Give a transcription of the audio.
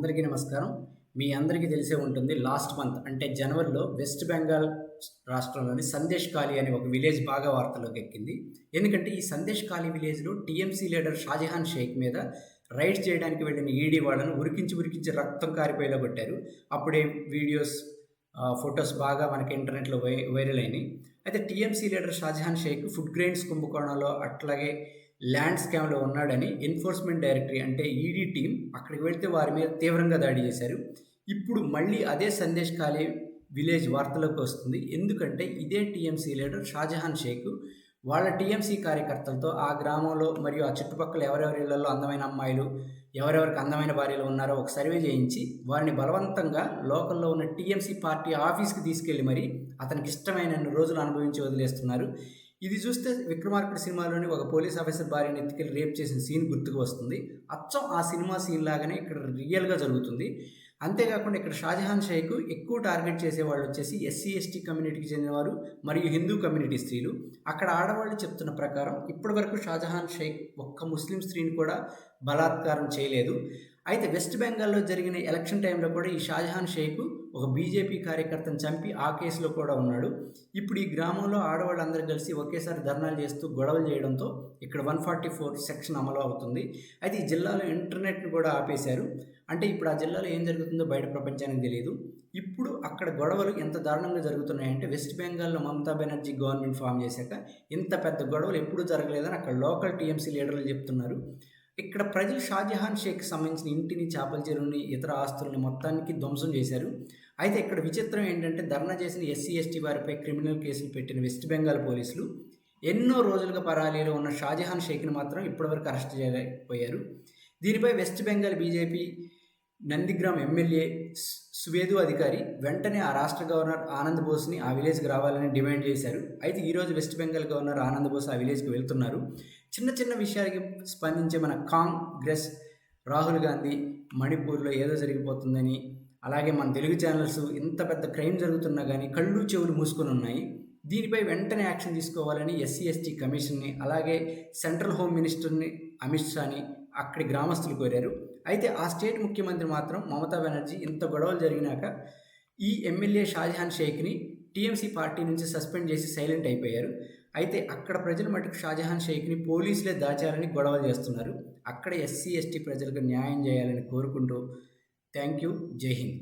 అందరికీ నమస్కారం. మీ అందరికీ తెలిసే ఉంటుంది లాస్ట్ మంత్ అంటే జనవరిలో వెస్ట్ బెంగాల్ రాష్ట్రంలోని సందేశ్ ఖాళీ అనే ఒక విలేజ్ బాగా వార్తల్లోకి ఎక్కింది. ఎందుకంటే ఈ సందేశ్ ఖాళీ విలేజ్లో టీఎంసీ లీడర్ షాజహాన్ షేక్ మీద రైడ్ చేయడానికి వెళ్ళిన ఈడీ వాళ్ళను ఉరికించి ఉరికించి రక్తం కారిపోయేలా కొట్టారు. అప్పుడే వీడియోస్ ఫొటోస్ బాగా మనకి ఇంటర్నెట్లో వై వైరల్ అయినాయి. అయితే TMC leader Shahjahan Sheikh food grains కుంభకోణంలో అట్లాగే ల్యాండ్ స్కామ్లో ఉన్నాడని ఎన్ఫోర్స్మెంట్ డైరెక్టరీ అంటే ఈడీ టీం అక్కడికి వెళ్తే వారి మీద తీవ్రంగా దాడి చేశారు. ఇప్పుడు మళ్ళీ అదే సందేశ్ కాలే విలేజ్ వార్తలకు వస్తుంది. ఎందుకంటే ఇదే టీఎంసీ లీడర్ షాజహాన్ షేక్ వాళ్ళ టీఎంసీ కార్యకర్తలతో ఆ గ్రామంలో మరియు ఆ చుట్టుపక్కల ఎవరెవరి ఇళ్ళలో అందమైన అమ్మాయిలు ఎవరెవరికి అందమైన భార్యలు ఉన్నారో ఒక సర్వే చేయించి వారిని బలవంతంగా లోకల్లో ఉన్న టీఎంసీ పార్టీ ఆఫీస్కి తీసుకెళ్ళి మరి అతనికి ఇష్టమైన రోజులు అనుభవించి వదిలేస్తున్నారు. ఇది చూస్తే విక్రమార్కుడు సినిమాలోని ఒక పోలీస్ ఆఫీసర్ భార్యను ఎత్తుకెళ్ళి రేప్ చేసిన సీన్ గుర్తుకు వస్తుంది. అచ్చం ఆ సినిమా సీన్ లాగానే ఇక్కడ రియల్గా జరుగుతుంది. అంతేకాకుండా ఇక్కడ షాజహాన్ షేక్ ఎక్కువ టార్గెట్ చేసే వాళ్ళు వచ్చేసి ఎస్సీ ఎస్టీ కమ్యూనిటీకి చెందినవారు మరియు హిందూ కమ్యూనిటీ స్త్రీలు. అక్కడ ఆడవాళ్ళు చెప్తున్న ప్రకారం ఇప్పటివరకు షాజహాన్ షేక్ ఒక్క ముస్లిం స్త్రీని కూడా బలాత్కారం చేయలేదు. అయితే వెస్ట్ బెంగాల్లో జరిగిన ఎలక్షన్ టైంలో కూడా ఈ షాజహాన్ షేక్ ఒక బీజేపీ కార్యకర్తను చంపి ఆ కేసులో కూడా ఉన్నాడు. ఇప్పుడు ఈ గ్రామంలో ఆడవాళ్ళందరూ కలిసి ఒకేసారి ధర్నాలు చేస్తూ గొడవలు చేయడంతో ఇక్కడ వన్ ఫార్టీ ఫోర్ సెక్షన్ అమలు అవుతుంది. అయితే ఈ జిల్లాలో ఇంటర్నెట్ను కూడా ఆపేశారు. అంటే ఇప్పుడు ఆ జిల్లాలో ఏం జరుగుతుందో బయట ప్రపంచానికి తెలియదు. ఇప్పుడు అక్కడ గొడవలు ఎంత దారుణంగా జరుగుతున్నాయంటే వెస్ట్ బెంగాల్లో మమతా బెనర్జీ గవర్నమెంట్ ఫామ్ చేశాక ఇంత పెద్ద గొడవలు ఎప్పుడూ జరగలేదని అక్కడ లోకల్ టీఎంసీ లీడర్లు చెప్తున్నారు. ఇక్కడ ప్రజలు షాజహాన్ షేక్ సంబంధించిన ఇంటిని చేపల చెరువుని ఇతర ఆస్తుల్ని మొత్తానికి ధ్వంసం చేశారు. అయితే ఇక్కడ విచిత్రం ఏంటంటే ధర్నా చేసిన ఎస్సీ ఎస్టీ వారిపై క్రిమినల్ కేసులు పెట్టిన వెస్ట్ బెంగాల్ పోలీసులు ఎన్నో రోజులుగా పరాలీలో ఉన్న షాజహాన్ షేక్ని మాత్రం ఇప్పటివరకు అరెస్ట్ చేయలేకపోయారు. దీనిపై West Bengal BJP Nandigram MLA Suvendu Adhikari వెంటనే ఆ రాష్ట్ర గవర్నర్ ఆనంద్ బోస్ని ఆ విలేజ్కి రావాలని డిమాండ్ చేశారు. అయితే ఈరోజు వెస్ట్ బెంగాల్ గవర్నర్ ఆనంద్ బోస్ ఆ విలేజ్కి వెళ్తున్నారు. చిన్న చిన్న విషయాలకి స్పందించే మన కాంగ్రెస్ రాహుల్ గాంధీ మణిపూర్లో ఏదో జరిగిపోతుందని అలాగే మన తెలుగు ఛానల్స్ ఇంత పెద్ద క్రైమ్ జరుగుతున్నా కానీ కళ్ళు చెవులు మూసుకొని ఉన్నాయి. దీనిపై వెంటనే యాక్షన్ తీసుకోవాలని ఎస్సీ ఎస్టీ కమిషన్ని అలాగే సెంట్రల్ హోమ్ మినిస్టర్ని అమిత్ షాని అక్కడి గ్రామస్తులు కోరారు. అయితే ఆ స్టేట్ ముఖ్యమంత్రి మాత్రం మమతా బెనర్జీ ఇంత గొడవలు జరిగినాక ఈ ఎమ్మెల్యే షాజహాన్ షేక్ని టీఎంసీ పార్టీ నుంచి సస్పెండ్ చేసి సైలెంట్ అయిపోయారు. అయితే అక్కడ ప్రజలు మటుకు షాజహాన్ షేక్ని పోలీసులే దాచారని గొడవలు చేస్తున్నారు. అక్కడ ఎస్సీ ఎస్టీ ప్రజలకు న్యాయం చేయాలని కోరుకుంటూ థ్యాంక్ యూ. జై హింద్.